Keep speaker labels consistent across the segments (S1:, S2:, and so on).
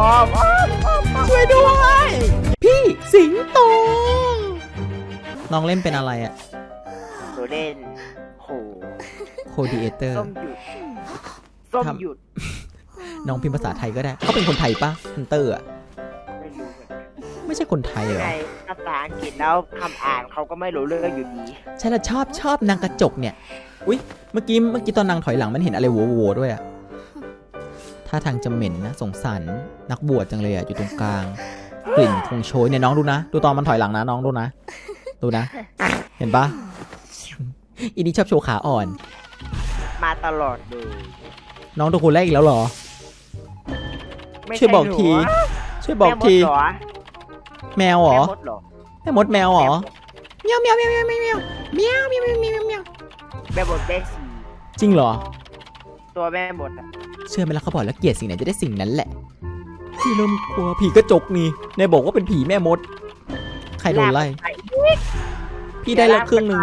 S1: อ้อมอ้อมอ้อมอ้อม
S2: ช่วยด้วย พี่สิงโต น้องเล่นเป็นอะไรอะ
S1: หนูเล่นโห
S2: โคดีเอเตอร์
S1: ส้มหยุดส้ม
S2: ทำ
S1: หยุด
S2: น้องพิมพ์ภาษาไทยก็ได้ เขาเป็นคนไทยปะฮันเตอร์อะ
S1: ไม่รู้เหมือนกัน
S2: ไม่ใช่คนไทยเหรอ
S1: ในภาษาอังกฤษแล้วคำอ่านเขาก็ไม่รู้เรื่องอยู่ดี
S2: ใช่แล้วชอบชอบนางกระจกเนี่ย อุ้ยเมื่อกี้เมื่อกี้ตอนนางถอยหลังมันเห็นอะไรโวโวๆด้วยอะ ท่าทางจะเหม็นนะ สงสารนักบวชจังเลยอะอยู่ตรงกลาง กลิ่นคงโชยเนี่ยน้องดูนะ ดูตอนมันถอยหลังนะน้องดูนะ ดูนะ เห็นปะอีนี่ชอบโชว์ขาอ่อน
S1: มาตลอดเลย
S2: น้องตัวคนแรกอีกแล้วเหรอ
S1: ไม่
S2: ช่วยบอก
S1: ใหนู
S2: ที
S1: อะ
S2: ช่วยบอก
S1: แม่มด
S2: ที
S1: เหรอ
S2: แมวเหรอ
S1: แม่มดเหรอ
S2: แม่มดแมวเหรอเมียวเมียวเมียวเมียวเมียวเมียวเมียวเมียวเมียวเมียวเมียว
S1: แม่มดแม่ชี
S2: จริงเหรอ
S1: ตัวแม่มดอะ
S2: เชื่อไหมล่ะเขาบอกแล้วเกลียดสิ่งไหนจะได้สิ่งนั้นแหละพี่เริ่มกลัวผีกระจกนี่นายบอกว่าเป็นผีแม่มด ใครโดนไล่ พี่ได้แล้วครึ่งหนึ่ง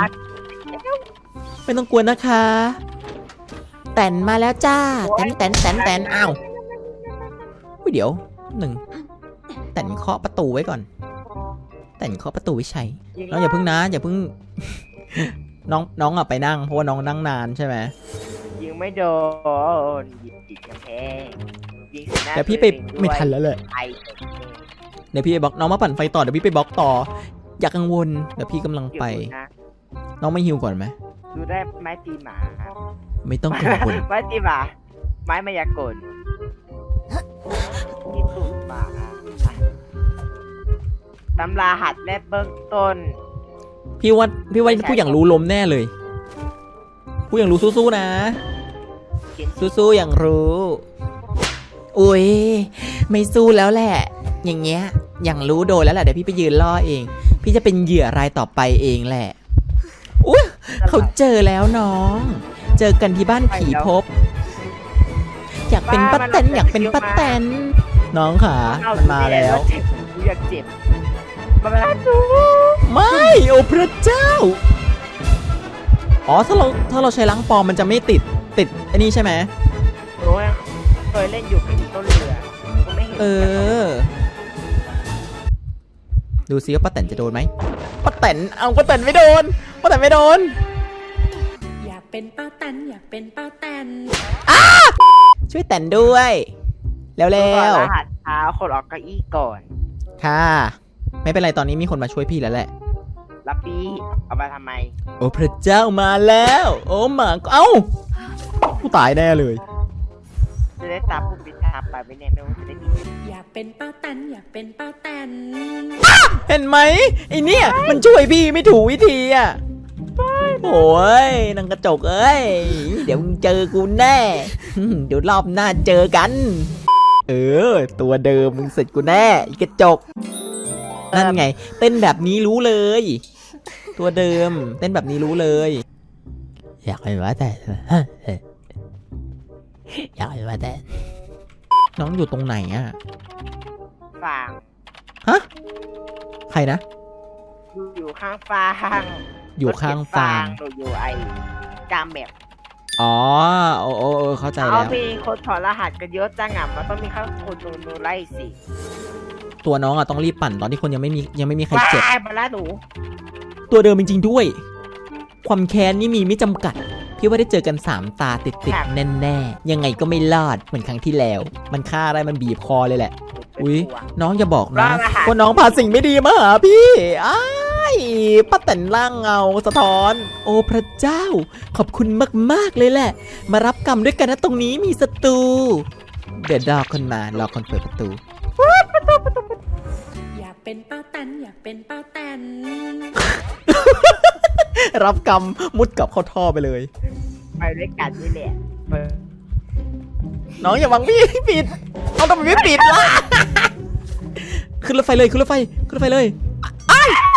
S2: ไม่ต้องกลัวนะคะ แต่นมาแล้วจ้า แตนแตนแตนแตนอ้าวอุ๊ยเดี๋ยวหนึ่งแตนเคาะประตูไว้ก่อน แตนเคาะประตูไว้ใช้น้องอย่าเพิ่งนะอย่าเพิ่ง น้องน้องอะไปนั่งเพราะว่าน้องนั่งนานใช่ไหม
S1: ไม่โดนหยิบจิกกำแพงยิงใส่หน้า
S2: เดี๋ยวพี่ไป
S1: ตัวเอง
S2: ไม่
S1: ด้วย
S2: ทันแล้วแหละ
S1: ไอ
S2: เดี๋ยวพี่ไปบล็อกน้องมาปั่นไฟต่อเดี๋ยวพี่ไปบล็อกต่อ อย่ากังวลเดี๋ยวพี่กำลังไป
S1: อยู่นะ
S2: น้องไม่ฮิวก่อนไหม
S1: ดูได้ไม้ตีหมา
S2: ไม่ต้องกังวล
S1: ไม้ตีหมา ไม้มายากลที่ตูดหมาตำราหัดและเบื้องต้น
S2: พี่ว่าพี่ว่าผู้อย่างรู้ลมแน่เลย ผู้อย่างรู้สู้ๆนะ
S1: เขียน
S2: สู้ๆอย่างรู้ อุ้ยไม่สู้แล้วแหละ อย่างเงี้ย อย่างรู้โดนแล้วแหละเดี๋ยวพี่ไปยืนล่อเอง พี่จะเป็นเหยื่อรายต่อไปเองแหละอุ้ยเขาเจอแล้วน้อง เจอกันที่บ้านผีพบ อยากเป็นป้าแตนอยากเป็นป้าแตนน้องขามันมาแล้ว
S1: เจ็บกูอยากเจ็บมาแล้ว
S2: ไม่โอ้พระเจ้า อ๋อถ้าเราถ้าเราใช้ล้างปลอมมันจะไม่ติด ติดอันนี้ใช่ไหม
S1: โอ้ยเคยเล่นอยู่กับต้นเรือกูไม่เห็น
S2: เออ ดูซิว่าป้าแตนจะโดนไหมป้าแตนเอาป้าแตนไม่โดนป้าแตนไม่โดน
S3: อยากเป็นป้าแตนอยากเป็นป้าแตน
S2: ช่วยแตนด้วยแล้ว
S1: ดู
S2: แล้
S1: ก่อน
S2: ว
S1: รหัสเท้าคนออกเก้าอี้ก่อน
S2: ค่ะ ไม่เป็นไรตอนนี้มีคนมาช่วยพี่แล้วแหละ
S1: ลับปี้เอามาทำไม
S2: โอ้พระเจ้ามาแล้ว โอ้หมาเอ้า ผู้ตายแน่เลย
S1: จะได้ตามผู้พิทักษ์ไปไม่แน่ไม่ว่าจะได้มี
S3: อยากเป็นป้าแตนอยากเป็นป้าแตน
S2: เห็นไหมไอเนี่ยมันช่วยพี่ไม่ถูกวิธีอะโอ้ยนางกระจกเอ้ย เดี๋ยวมึงเจอกูแน่อืมเดี๋ยวรอบหน้าเจอกัน เออ ตัวเดิมมึงเสร็จกูแน่อีกระจก นั่นไง เต้นแบบนี้รู้เลย ตัวเดิม เต้นแบบนี้รู้เลย อยากไปว่าแต่ อยากไปว่าแต่น้องอยู่ตรงไหนอะ
S1: ฟาง
S2: ฮะ ใครนะ
S1: อยู่อยู่ข้างฟาง
S2: อยู่ข้างฟาง
S1: รถเก็บอยู่ไอ้กลางแมป
S2: อ๋อ โอ้โอ้โอ้เข้าใจ
S1: เอา
S2: แล้ว
S1: มีคนถอดรหัสกันเยอะจังอะมันต้องมีข้างคนโนโนไล่สิ
S2: ตัวน้องอะต้องรีบปั่นตอนที่คนยังไม่มียังไม่มีใครเจ็บ
S1: ว้ายมาแล้วหนู
S2: ตัวเดิมจริงๆด้วย ความแค้นนี่มีไม่จำกัด พี่ว่าได้เจอกันสามตาติดติดๆแน่ๆยังไงก็ไม่รอดเหมือนครั้งที่แล้ว มันฆ่าได้มันบีบคอเลยแหละ อุ๊ยน้องอย่าบอกนะ
S1: ร่างอาหาร
S2: ว่าน้องพาสิ่งไม่ดีมาหาพี่อ้ายป้าแต่นร่างเงาสะท้อน โอ้พระเจ้า ขอบคุณมาก ๆ เลยแหละ มารับกรรมด้วยกันนะตรงนี้มีศัตรูเดี๋ยวรอคนมารอคนเปิดประตู
S3: อยากเป็นป้าแตนอยากเป็นป้าแตน
S2: รับกรรมมุดกลับเข้าท่อไปเลย
S1: ไปด้วยกันนี่แหละเออ
S2: น้องอย่าหวังพี่ปิดเอาทำไมไม่ปิดล่ะขึ้นรถไฟเลยขึ้นรถไฟขึ้นรถไฟเลย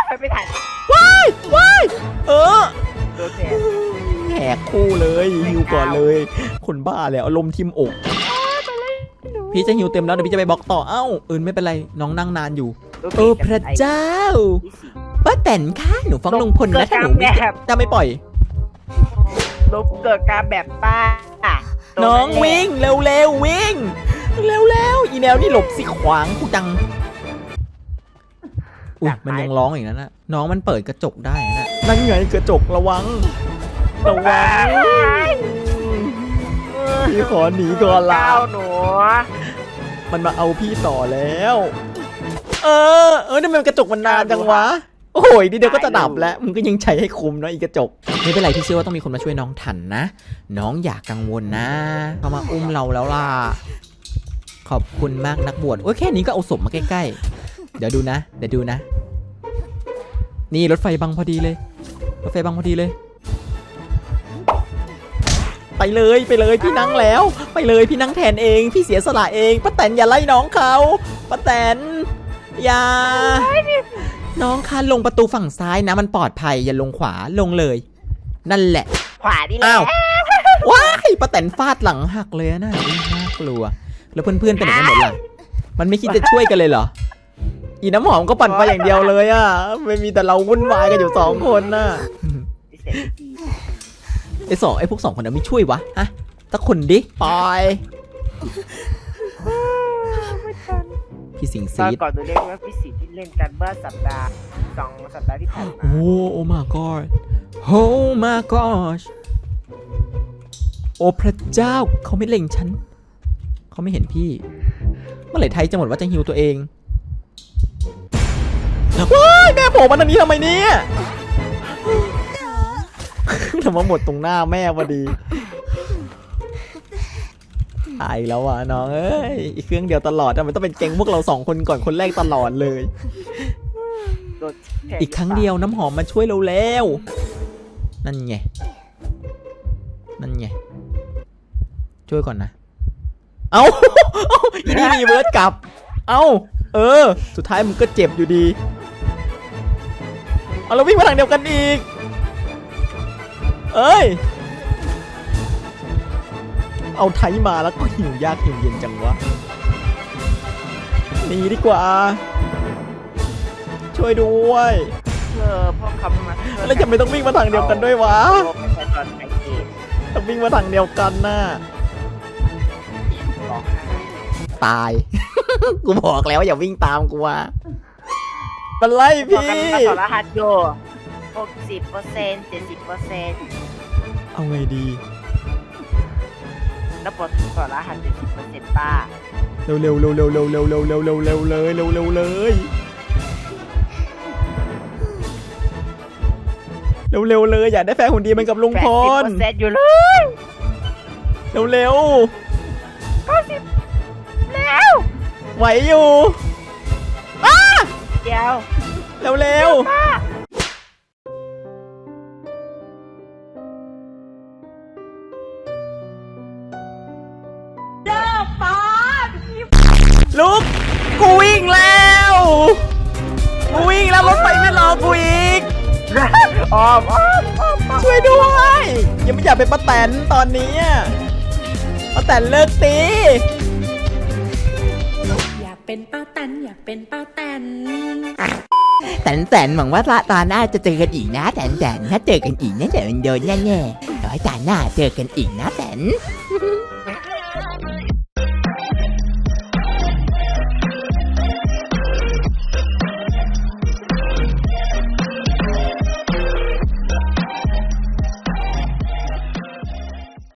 S1: ไปไม่ทัน
S2: ว้ายว้ายเออ
S1: โดนแทน
S2: แหกคู่เลยฮิวก่อนเลยคนบ้าแล้วอารมณ์ทิมอก พี่จะฮิวเต็มแล้วเดี๋ยวพี่จะไปบล็อกต่อเอ้าเอินไม่เป็นไรน้องนั่งนานอยู่เออพระเจ้า ป้าแตนคะหนูฟ้องลุงพลนะถ้าหนูไม่
S1: แบบ
S2: ถ้าไม่ปล่อย
S1: ลบเกิดการแบบป้า
S2: น้องวิ่งเร็วๆวิ่ง เร็วแล้วอีแนวนี่หลบสิขวางกูจัง อุ้ยมันยังร้องอย่างนั้นนะน้องมันเปิดกระจกได้นะนั่นไงกระจกระวังระวังพี่ขอหนีก่อนละ
S1: เก้าหนู
S2: มันมาเอาพี่ต่อแล้ว เออ เออทำไมกระจกมันนานจังวะ โอ้ยดีเดียวก็จะดับแล้วมึงก็ยังใช้ให้คุ้มเนาะอีกระจกไม่เป็นไรพี่เชื่อว่าต้องมีคนมาช่วยน้องทันนะ น้องอย่ากังวลนะเขามาอุ้มเราแล้วล่ะขอบคุณมากนักบวชโอ้ยแค่นี้ก็เอาศพมาใกล้ๆ เดี๋ยวดูนะ เดี๋ยวดูนะ นี่รถไฟบังพอดีเลย รถไฟบังพอดีเลย ไปเลยไปเลยพี่นั่งแล้ว ไปเลยพี่นั่งแทนเอง พี่เสียสละเองป้าแตนอย่าไล่น้องเขาป้าแตนอย่า น้องคะลงประตูฝั่งซ้ายนะมันปลอดภัยอย่าลงขวาลงเลย นั่นแหละ
S1: ขวานี่แหละ
S2: อ้าวว้ายป้าแตนฟาดหลังหักเลยอะน่าน่ากลัว แล้วเพื่อนๆไปไหนกันหมดล่ะมันไม่คิดจะช่วยกันเลยเหรอ อีน้ำหอมก็ปั่นไปอย่างเดียวเลยอะไม่มีแต่เราวุ่นวายกันอยู่สองคนน่ะ
S1: พิเศษดี
S2: ไอ้สองไอ้พวกสองคนนั้นไม่ช่วยวะฮะสักคนดิปล่อยพี่สิง
S1: ตอน
S2: ซีด
S1: ก่อนดูเล่นว่าพิสิทธิ์ที่ เล่นกันเมื่อสัปดาห์สองสัปดาห์ที่ผ่านมา
S2: โอ้โอ้ my god โอ้ my gosh โอ้พระเจ้าเขาไม่เล็งฉันเขาไม่เห็นพี่ เมื่อไหร่ไทยจะหมดว่าจะฮิวตัวเองว้ายแม่โผล่มาทางนี้ทำไมเนี่ยทำไมาหมดตรงหน้าแม่พอดี ตายแล้วอะน้องเอ้ยอีกเครื่องเดียวตลอดทำไมต้องเป็นแก๊งพวกเราสองคนก่อนคนแรกตลอดเลย
S1: โดนแท
S2: อีกครั้งเดียวน้ำหอมมาช่วยเราแล้วนั่นไงนั่นไงช่วยก่อนนะ เอา เอาอีนี่รีเวิร์สกลับ เอาเออ สุดท้ายมึงก็เจ็บอยู่ดี เอาเราวิ่งมาทางเดียวกันอีก เอ้ย เอาไทยมาแล้วก็หิวยากหิวเย็นจังวะหนีดีกว่า ช่วยด้วย
S1: เออพวกเขามา
S2: แล้วจะไม่ต้องวิ่งมาทางเดียวกันด้วยวะ
S1: โอ้ประชาชนไอเกม
S2: ต้องวิ่งมาทางเดียวกันน่ะ
S1: ร้องไห้
S2: ตาย กูบอกแล้วอย่าวิ่งตามกูว่ะมันไล่
S1: พอ
S2: พี่
S1: กันมาต่อรหัสอยู่หกสิบเปอร์เซ็นต์เจ็ดสิบเปอร์เซ็นต์
S2: เอาไงดี
S1: แล้วปลดต่อรหัสเจ็ดสิบเปอร์เซ็นต์ป้า
S2: เร็วเร็วเร็วเร็วเร็วเร็วเร็วเร็วเร็วเร็วเลยเร็วเร็วเลยเร็วเร็วเลยอยากได้แฟนหุ่นดีเหมันกับลุง
S1: แปดสิบเปอร์เซ็นต์อยู่เลย
S2: เร็วเร็ว
S1: แล้ว
S2: ไหวอยู่
S1: เดียว
S2: เร็วเร็วลุ ออ
S1: มอมออมออม
S2: ช่วยด้วย ยังไม่อยากเป็นป้าแตนตอนนี้อะป้าแตนเลิกตี
S3: อยากเป็นป้าแตนอยากเป็นป้าแตน
S4: แตนแตนหวังว่าตอนหน้าจะเจอกันอีกนะแตนแตนถ้าเจอกันอีกเนี่ยเดี๋ยวมันโดนแน่ๆขอให้ตาหน้าเจอกันอีกนะแตน